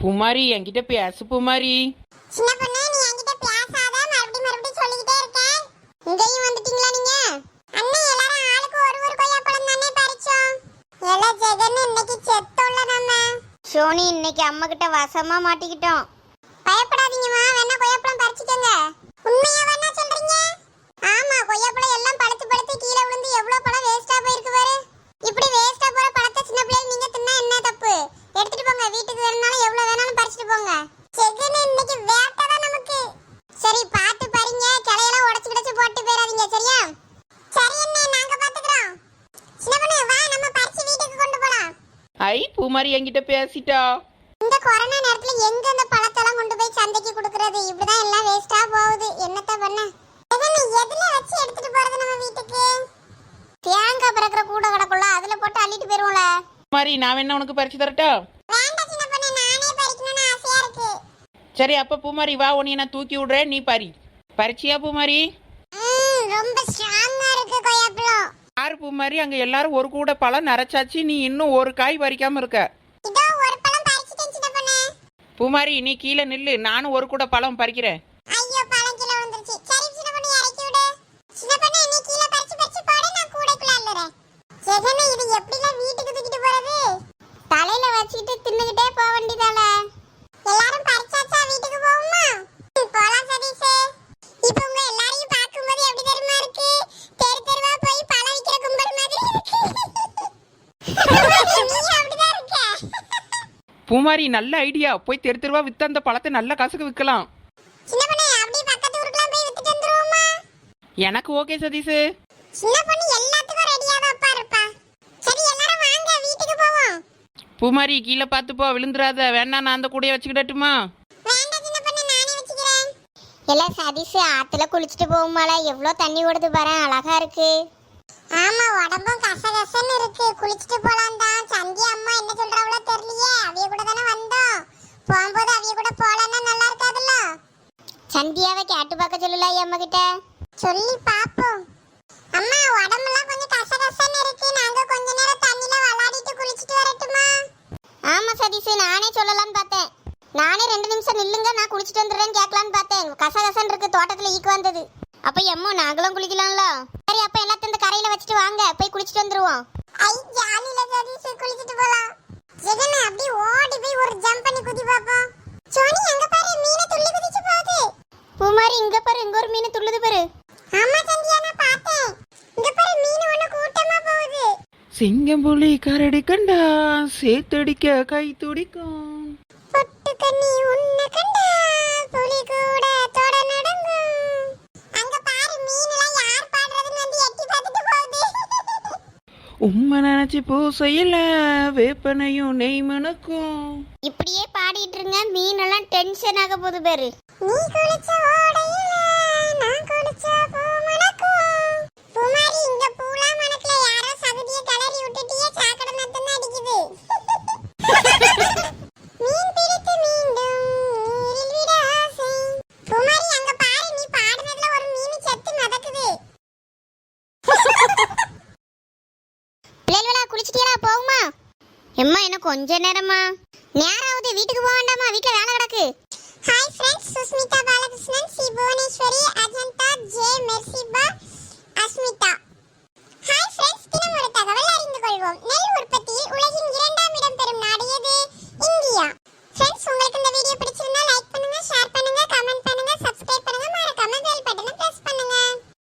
பூமாரி என்கிட்ட பேசு பூமாரி சின்ன பொண்ணு நீ என்கிட்ட பேசாத மறுபடியும் மறுபடியும் சொல்லிக்கிட்டே இருக்க. இங்கேயும் வந்துட்டீங்களா நீங்க? அண்ணன் எல்லாரும் ஆளுக்கு ஒரு ஒரு கொய்யாப்பழம் தானே பறிச்சோம் எல ஜெகன் இன்னைக்கு செத்தோல்ல நம்ம. சோனி இன்னைக்கு அம்மா கிட்ட வசமா மாட்டிக்கிட்டோம். பயப்படாதீங்கம்மா வேணா கொய்யாப்பழம் பறிச்சுக்கோங்க. உண்மையா வேணா சொல்றீங்க? ஆமா கொய்யாப்பழம் எல்லாம் பழுத்து பழுத்து கீழே விழுந்து எவ்வளவு பழம் வேஸ்டா போயிருக்கு பாரு இப்படி வேஸ்டா போற பழத்தை சின்ன பிள்ளைகள் நீங்க தின்னா என்ன தப்பு எடுத்துட்டு போங்க வீட்டுக்கு வேணும்னாலும் எவ்வளவு வேணாலும் பறிச்சுட்டு போங்க செகண்ட் இன்னைக்கு வேட்டை தான் நமக்கு சரி பார்த்து பாருங்க கிளையெல்லாம் உடைச்சு கிடச்சு போட்டு போயிடாதீங்க சரியா சரி அண்ணே நாங்க பாத்துக்கிறோம் சின்ன பொண்ணு வா நம்ம பறிச்சு வீட்டுக்கு கொண்டு போலாம் ஐ பூமாரி என்கிட்ட பேசிட்டா. இந்த கொரோனா நேரத்துல எங்க இந்த பழத்தெல்லாம் கொண்டு போய் சந்தைக்கு கொடுக்கறது? இப்படிதான் எல்லாம் வேஸ்டா போகுது. என்னத்த பண்ண? எதுல வச்சு எடுத்துட்டு போறது நம்ம வீட்டுக்கு? தேங்காய் பிறக்கிற கூட கிடக்குள்ள அதுல போட்டு அள்ளிட்டு போயிருவோம்ல. பூமாரி நான் வேணா உனக்கு பறிச்சு தரட்டா? சரி அப்ப பூமாரி வா உன்னை நான் தூக்கி விடுறேன். நீ பறி. பறிச்சியா பூமாரி? ரொம்ப யாரு பூமாரி அங்க எல்லாரும் ஒரு கூட பழம் நரைச்சாச்சு. நீ இன்னும் ஒரு காய் பறிக்காம இருக்க. பூமாரி நீ கீழே நில்லு. நானும் ஒரு கூட பழம் பறிக்கிறேன். ஐயோ பழம் கீழே விழுந்துருச்சு சரி சின்ன பொண்ணு இறக்கி விடு சின்ன பொண்ணு நீ கீழே பறிச்சு பறிச்சு போடு நான் கூடைக்குள்ள அள்ளுறேன் ஜெகனே இது எப்படிலாம் வீட்டுக்கு தூக்கிட்டு போறது தலையில வச்சுக்கிட்டு தின்னுகிட்டே போக வேண்டியதால எல்லாரும் பறிச்சாச்சா வீட்டுக்கு போவோமா ம், போலாம் சதீஷ் இப்போ உங்க எல்லாரையும் பார்க்கும்போது எப்படி தெரியுமா இருக்கு தெரு தெருவா போய் பழம் விக்கிற கும்பல் மாதிரி இருக்கு நீ அப்படிதான் இருக்க பூமாரி நல்ல ஐடியா போய் தெரு தெருவா வித்து அந்த பழத்தை நல்ல காசுக்கு விற்கலாம் எனக்கு ஓகே சதீஷ். சின்ன பொண்ணு எல்லாத்துக்கும் ரெடியா தான் இருப்பா. சரி எல்லாரும் வாங்க வீட்டுக்கு போவோம். பூமாரி கீழே பார்த்து போ விழுந்துராத வேணா நான் அந்த கூடையை வச்சுக்கிடட்டுமா? எல்லாம் சதீஷ் ஆத்துல குளிச்சுட்டு போகுமால எவ்வளவு தண்ணி ஓடுது பாரு அழகா இருக்கு. ஆமா உடம்பும் கசகசன்னு இருக்கு. குளிச்சுட்டு போலாம். சந்தியாவை கேட்டு பார்க்க சொல்லல அம்மா கிட்ட சொல்லி பாப்போம். அம்மா உடம்பெல்லாம் கொஞ்சம் கசகசன்னு இருக்கு. நாங்க கொஞ்ச நேரம் தண்ணில விளையாடிட்டு குளிச்சுட்டு வரட்டுமா? ஆமா சதீஷ் நானே சொல்லலாம்னு பார்த்தேன். நானே ரெண்டு நிமிஷம் நில்லுங்க நான் குளிச்சுட்டு வந்துடுறேன்னு கேட்கலான்னு பார்த்தேன். கசகசன்னு இருக்கு தோட்டத்துல ஈக்கு வந்தது. அப்ப எம்மோ நாங்களும் குளிக்கலாம்ல? சரி அப்ப எல்லாத்தையும் இந்த கரையில வச்சுட்டு வாங்க. போய் குளிச்சுட்டு வந்துருவோம். ஐ ஜாலியில சதீஷ் குளிச்சுட்டு இங்க ஒரு மீன் துள்ளுது பாரு. ஆமா சந்தியா நான் பார்த்தேன். இங்க பாரு மீன் ஒண்ணு கூட்டமா போகுது. சிங்கம் புலி கரடி கண்டா சேத்தடிக்க கை துடிக்கும். பொட்டு கண்ணி உன்னை கண்டா புலி கூட தொட நடுங்கும் அங்க பாரு மீன் எல்லாம் யார் பாடுறதுன்னு வந்து எட்டி பார்த்துட்டு போகுது. உம்மை நினைச்சு பூசையில வேப்பனையும் நெய் மணக்கும் இப்படியே பாடிட்டு இருங்க மீன் எல்லாம் டென்ஷன் ஆக போகுது பாரு. நீ குளிச்ச ஓடையில வாங்கடா போகுமா எம்மா இன்னும் கொஞ்ச நேரமா? நேரம் ஆகுது வீட்டுக்கு போக வேண்டாமா வீட்டுல வேலை கிடக்கு. Hi friends Sushmita Balakrishnan C Bhuvaneswari Ajanta J Mercyba